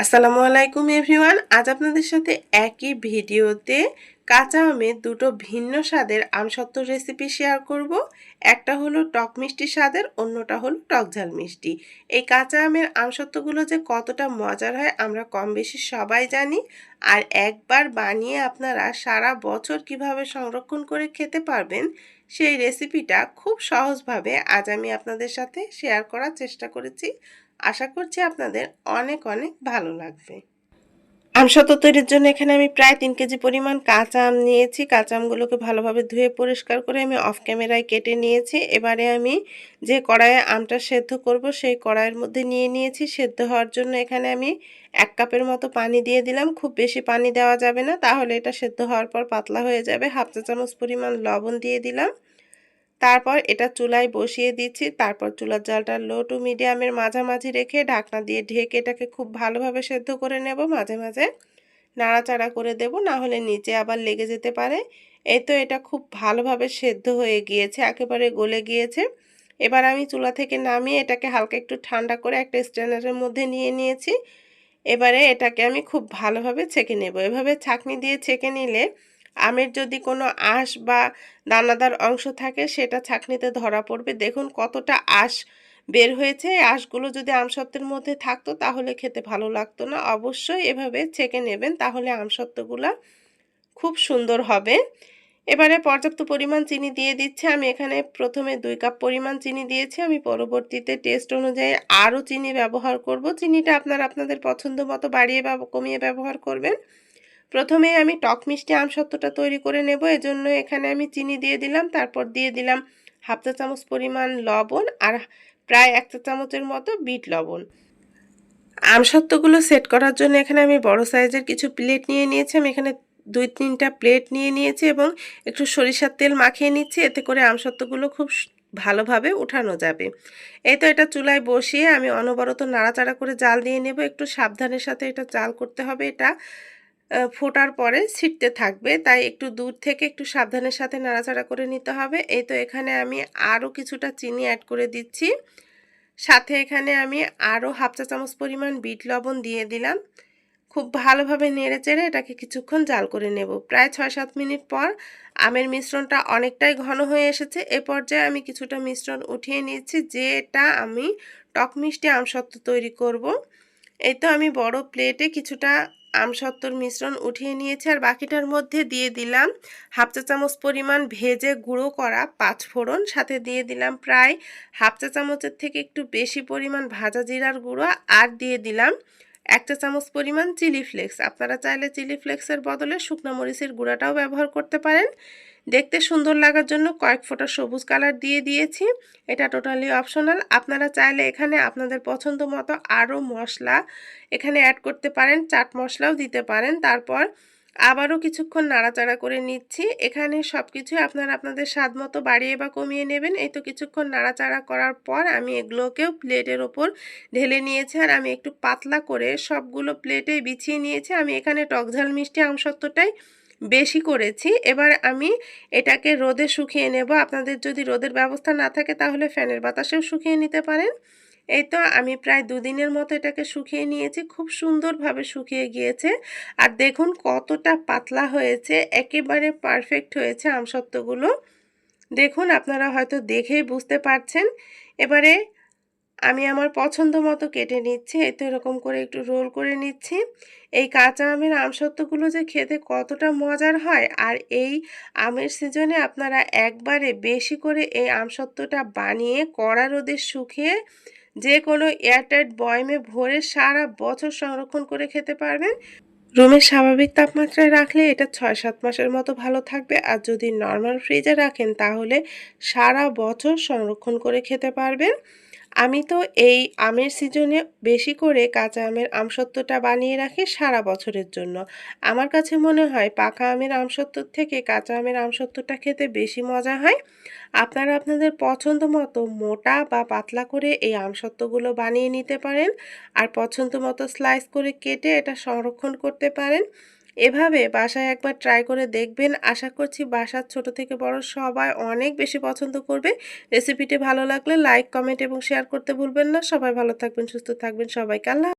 আসসালামু আলাইকুম এভরিওয়ান আজ আপনাদের সাথে একই ভিডিওতে কাঁচা আমের দুটো ভিন্ন স্বাদের আমসত্ত্ব রেসিপি শেয়ার করব। একটা হলো টক মিষ্টি স্বাদের, অন্যটা হলো টক ঝাল মিষ্টি। এই কাঁচা আমের আমসত্ত্বগুলো যে কতটা মজার হয় আমরা কম বেশি সবাই জানি। আর একবার বানিয়ে আপনারা সারা বছর কীভাবে সংরক্ষণ করে খেতে পারবেন, সেই রেসিপিটা খুব সহজভাবে আজ আমি আপনাদের সাথে শেয়ার করার চেষ্টা করেছি। আশা করছি আপনাদের অনেক অনেক ভালো লাগবে। আমসত্ব তৈরির জন্য এখানে আমি প্রায় তিন কেজি পরিমাণ কাঁচা আম নিয়েছি। কাঁচা আমগুলোকে ভালোভাবে ধুয়ে পরিষ্কার করে আমি অফ ক্যামেরায় কেটে নিয়েছি। এবারে আমি যে কড়াইয়ে আমটা সেদ্ধ করব, সেই কড়াইয়ের মধ্যে নিয়ে নিয়েছি। সেদ্ধ হওয়ার জন্য এখানে আমি এক কাপের মতো পানি দিয়ে দিলাম। খুব বেশি পানি দেওয়া যাবে না, তাহলে এটা সেদ্ধ হওয়ার পর পাতলা হয়ে যাবে। হাফ চা চামচ পরিমাণ লবণ দিয়ে দিলাম। তারপর এটা চুলায় বসিয়ে দিচ্ছি। তারপর চুলার জালটা লো টু মিডিয়ামের মাঝামাঝি রেখে ঢাকনা দিয়ে ঢেকে এটাকে খুব ভালোভাবে সেদ্ধ করে নেব মাঝে মাঝে। নাড়াচাড়া করে দেব, না হলে নিচে আবার লেগে যেতে পারে। এই তো এটা খুব ভালোভাবে সেদ্ধ হয়ে গিয়েছে, একেবারে গলে গিয়েছে। এবার আমি চুলা থেকে নামিয়ে এটাকে হালকা একটু ঠান্ডা করে একটা স্ট্যান্ডারের মধ্যে নিয়ে নিয়েছি। এবারে এটাকে আমি খুব ভালোভাবে ছেঁকে নেব। এভাবে ছাঁকনি দিয়ে ছেঁকে নিলে আমের যদি কোনো আঁশ বা দানাদার অংশ থাকে, সেটা ছাঁকনিতে ধরা পড়বে। দেখুন কতটা আঁশ বের হয়েছে। এই আঁশগুলো যদি আমসত্ত্বের মধ্যে থাকতো, তাহলে খেতে ভালো লাগতো না। অবশ্যই এভাবে ছেঁকে নেবেন, তাহলে আমসত্ত্বগুলো খুব সুন্দর হবে। এবারে পর্যাপ্ত পরিমাণ চিনি দিয়ে দিচ্ছে। আমি এখানে প্রথমে দুই কাপ পরিমাণ চিনি দিয়েছি। আমি পরবর্তীতে টেস্ট অনুযায়ী আরও চিনি ব্যবহার করব। চিনিটা আপনারা আপনাদের পছন্দ মতো বাড়িয়ে বা কমিয়ে ব্যবহার করবেন। প্রথমে আমি টক মিষ্টি আমসত্ত্বটা তৈরি করে নেব, এজন্য এখানে আমি চিনি দিয়ে দিলাম, তারপর দিয়ে দিলাম হাফ চা চামচ পরিমাণ লবণ আর প্রায় এক চা চামচের মতো বিট লবণ। আমসত্ত্বগুলো সেট করার জন্য এখানে আমি বড় সাইজের কিছু প্লেট নিয়ে নিয়েছি, আমি এখানে দুই তিনটা প্লেট নিয়ে নিয়েছি এবং একটু সরিষার তেল মাখিয়ে নিচ্ছি, এতে করে আমসত্ত্বগুলো খুব ভালোভাবে উঠানো যাবে। এই তো এটা চুলায় বসিয়ে আমি অনবরত নাড়াচাড়া করে জাল দিয়ে নেব, একটু সাবধানের সাথে এটা জাল করতে হবে এটা। ফোটার পরে ছিটতে থাকবে। তাই একটু দূর থেকে একটু সাবধানের সাথে নাড়াচাড়া করে নিতে হবে। এই তো এখানে আমি আরও কিছুটা চিনি অ্যাড করে দিচ্ছি। সাথে এখানে আমি আরও হাফ চা চামচ পরিমাণ বিট লবণ দিয়ে দিলাম। খুব ভালোভাবে নেড়ে চেড়ে এটাকে কিছুক্ষণ জাল করে নেব। প্রায় ছয় সাত মিনিট পর আমের মিশ্রণটা অনেকটাই ঘন হয়ে এসেছে। এ পর্যায়ে আমি কিছুটা মিশ্রণ উঠিয়ে নিয়েছি, যেটা আমি টক মিষ্টি আমসত্ত্ব তৈরি করব। এই তো আমি বড় প্লেটে কিছুটা আমসত্ত্বর মিশ্রণ উঠিয়ে নিয়েছি আর বাকিটার মধ্যে দিয়ে দিলাম হাফ চা চামচ পরিমাণ ভেজে গুঁড়ো করা পাঁচ ফোড়ন, সাথে দিয়ে দিলাম প্রায় হাফ চা চামচের থেকে একটু বেশি পরিমাণ ভাজা জিরার গুঁড়ো, আর দিয়ে দিলাম এক চা চামচ পরিমাণ চিলি ফ্লেক্স। আপনারা চাইলে চিলি ফ্লেক্সের বদলে শুকনো মরিচের গুঁড়াটাও ব্যবহার করতে পারেন। দেখতে সুন্দর লাগার জন্য কয়েক ফোঁটা সবুজ কালার দিয়ে দিয়েছি। এটা টোটালি অপশনাল। আপনারা চাইলে এখানে আপনাদের পছন্দ মতো আরও মশলা এখানে অ্যাড করতে পারেন, চাট মশলাও দিতে পারেন। তারপর আবারও কিছুক্ষণ নাড়াচাড়া করে নিচ্ছি। এখানে সব কিছুই আপনারা আপনাদের স্বাদ মতো বাড়িয়ে বা কমিয়ে নেবেন। এই তো কিছুক্ষণ নাড়াচাড়া করার পর আমি এগুলোকেও প্লেটের ওপর ঢেলে নিয়েছি আর আমি একটু পাতলা করে সবগুলো প্লেটে বিছিয়ে নিয়েছি। আমি এখানে টকঝাল মিষ্টি আমসত্ত্বটাই বেশি করেছি। এবার আমি এটাকে রোদে শুকিয়ে নেব। আপনাদের যদি রোদের ব্যবস্থা না থাকে তাহলে ফ্যানের বাতাসেও শুকিয়ে নিতে পারেন। এই তো আমি প্রায় দুদিনের মতো এটাকে শুকিয়ে নিয়েছি, খুব সুন্দরভাবে শুকিয়ে গিয়েছে। আর দেখুন কতটা পাতলা হয়েছে, একেবারে পারফেক্ট হয়েছে আমসত্ত্বগুলো দেখুন আপনারা হয়তো দেখেই বুঝতে পারছেন। এবারে আমি আমার পছন্দ মতো কেটে নিচ্ছি, এই তো এরকম করে একটু রোল করে নিচ্ছি। এই কাঁচা আমের আমসত্ত্বগুলো যে খেতে কতটা মজার হয়, আর এই আমের সিজনে আপনারা একবারে বেশি করে এই আমসত্ত্বটা বানিয়ে কড়া রোদে শুকিয়ে যে কোনো এয়ারটাইট বয়মে ভরে সারা বছর সংরক্ষণ করে খেতে পারবেন। রুমের স্বাভাবিক তাপমাত্রায় রাখলে এটা ছয় সাত মাসের মতো ভালো থাকবে। আর যদি নর্মাল ফ্রিজে রাখেন তাহলে সারা বছর সংরক্ষণ করে খেতে পারবেন। আমি তো এই আমের সিজনে বেশি করে কাঁচা আমের আমসত্ত্বটা বানিয়ে রাখি সারা বছরের জন্য। আমার কাছে মনে হয় পাকা আমের আমসত্ত্বর থেকে কাঁচা আমের আমসত্ত্বটা খেতে বেশি মজা হয়। আপনারা আপনাদের পছন্দ মতো মোটা বা পাতলা করে এই আমসত্ত্বগুলো বানিয়ে নিতে পারেন। আর পছন্দ মতো স্লাইস করে কেটে এটা সংরক্ষণ করতে পারেন। এভাবে বাসায় একবার ট্রাই করে দেখবেন। আশা করছি বাসার ছোট থেকে বড় সবাই অনেক বেশি পছন্দ করবে। রেসিপিটি ভালো লাগলে লাইক কমেন্ট এবং শেয়ার করতে ভুলবেন না। সবাই ভালো থাকবেন, সুস্থ থাকবেন। সবাইকে আল্লাহ